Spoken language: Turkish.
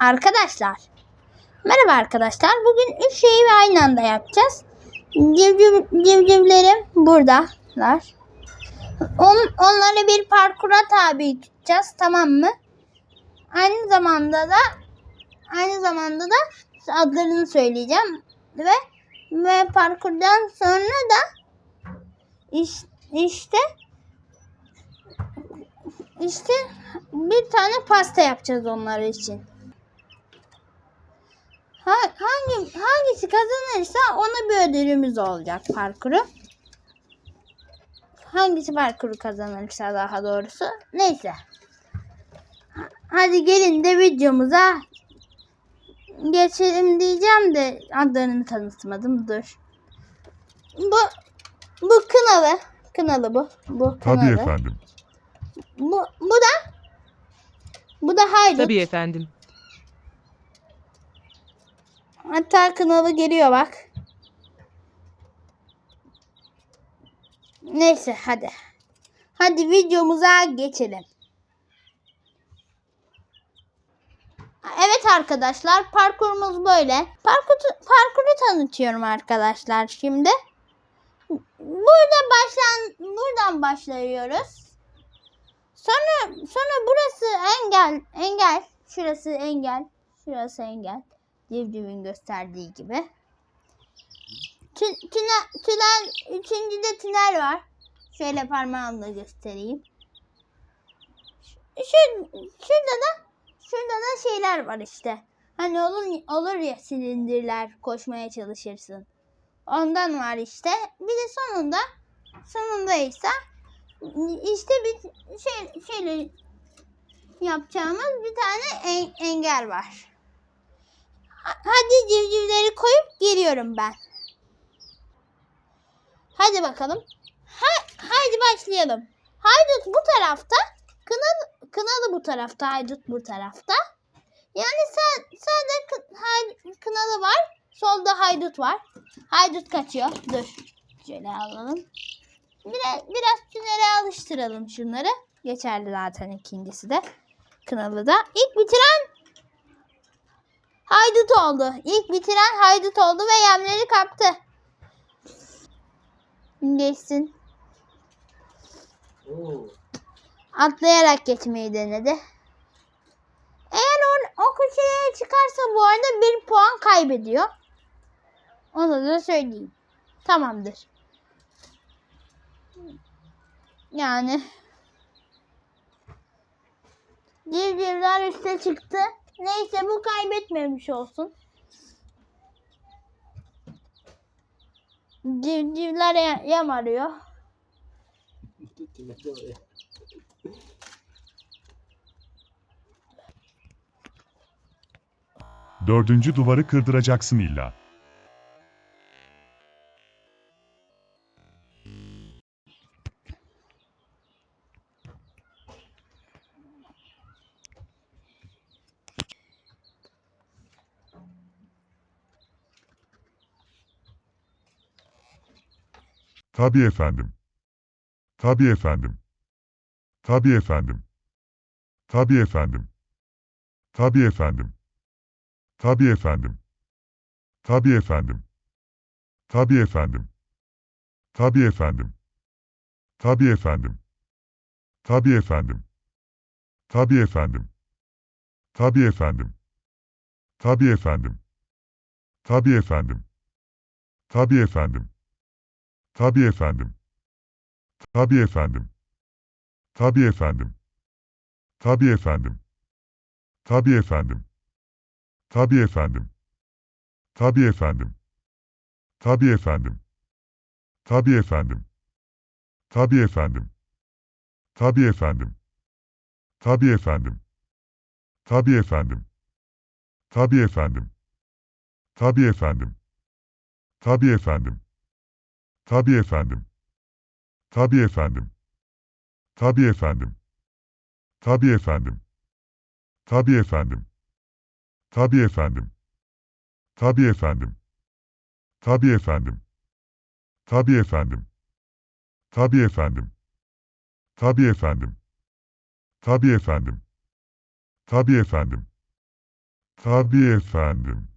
Arkadaşlar. Merhaba arkadaşlar. Bugün üç şeyi aynı anda yapacağız. Civciv, civcivlerim buradalar. On, onları bir parkura tabi tutacağız. Tamam mı? Aynı zamanda da aynı zamanda da adlarını söyleyeceğim ve ve parkurdan sonra da iş, işte işte bir tane pasta yapacağız onlar için. Ha, hangi hangisi kazanırsa ona bir ödülümüz olacak parkuru. Hangisi parkuru kazanırsa daha doğrusu. Neyse. Ha- Hadi gelin de videomuza geçelim diyeceğim de adlarını tanıtmadım. Dur. Bu bu kınalı. Kınalı bu. Bu kınalı. Tabii efendim. Bu, bu da bu da haydut. Tabii efendim. Hatta kınalı geliyor bak. Neyse hadi. Hadi videomuza geçelim. Evet arkadaşlar parkurumuz böyle. Parkur, parkuru tanıtıyorum arkadaşlar şimdi. Burada başlan buradan başlıyoruz. Sonra sonra burası engel engel. Şurası engel. Şurası engel. Civcivin gösterdiği gibi. Tü- tünel, tünel, üçüncüde tünel var. Şöyle parmağımla göstereyim. Şu, şurada da şurada da şeyler var işte. Hani olur, olur ya silindirler koşmaya çalışırsın. Ondan var işte. Bir de sonunda sonunda ise işte bir şey şöyle yapacağımız bir tane en- engel var. Ha- Hadi civcivleri koyup geliyorum ben. Hadi bakalım. Ha, haydi başlayalım. Haydut bu tarafta, kınalı, kınalı bu tarafta, haydut bu tarafta. Yani sağ, sağda kı- hay- kınalı var, solda haydut var. Haydut kaçıyor. Dur. Şöyle alalım. Biraz, biraz tünele alıştıralım şunları. Geçerli zaten ikincisi de. Kınalı da. İlk bitiren haydut oldu. İlk bitiren haydut oldu ve yemleri kaptı. Geçsin. Atlayarak geçmeyi denedi. Eğer o, o köşeye çıkarsa bu arada bir puan kaybediyor. Onu da söyleyeyim. Tamamdır. Yani Civcivler üste çıktı. Neyse bu kaybetmemiş olsun. Civcivler yem arıyor. Dördüncü duvarı kırdıracaksın illa. Tabii efendim. Tabii efendim. Tabii efendim. Tabii efendim. Tabii efendim. Tabii efendim. Tabii efendim. Tabii efendim. Tabii efendim. Tabii efendim. Tabii efendim. Tabii efendim. Tabii efendim. Tabii efendim. Tabii efendim. Tabii efendim. Tabii efendim. Tabii efendim. Tabii efendim. Tabii efendim. Tabii efendim. Tabii efendim. Tabii efendim. Tabii efendim. Tabii efendim. Tabii efendim. Tabii efendim. Tabii efendim. Tabii efendim. Tabii efendim. Tabii efendim. Tabii efendim. Tabii efendim. Tabii efendim. Tabii efendim. Tabii efendim. Tabii efendim. Tabii efendim. Tabii efendim. Tabii efendim. Tabii efendim. Tabii efendim. Tabii efendim. Tabii efendim. Tabii efendim. Tabii efendim.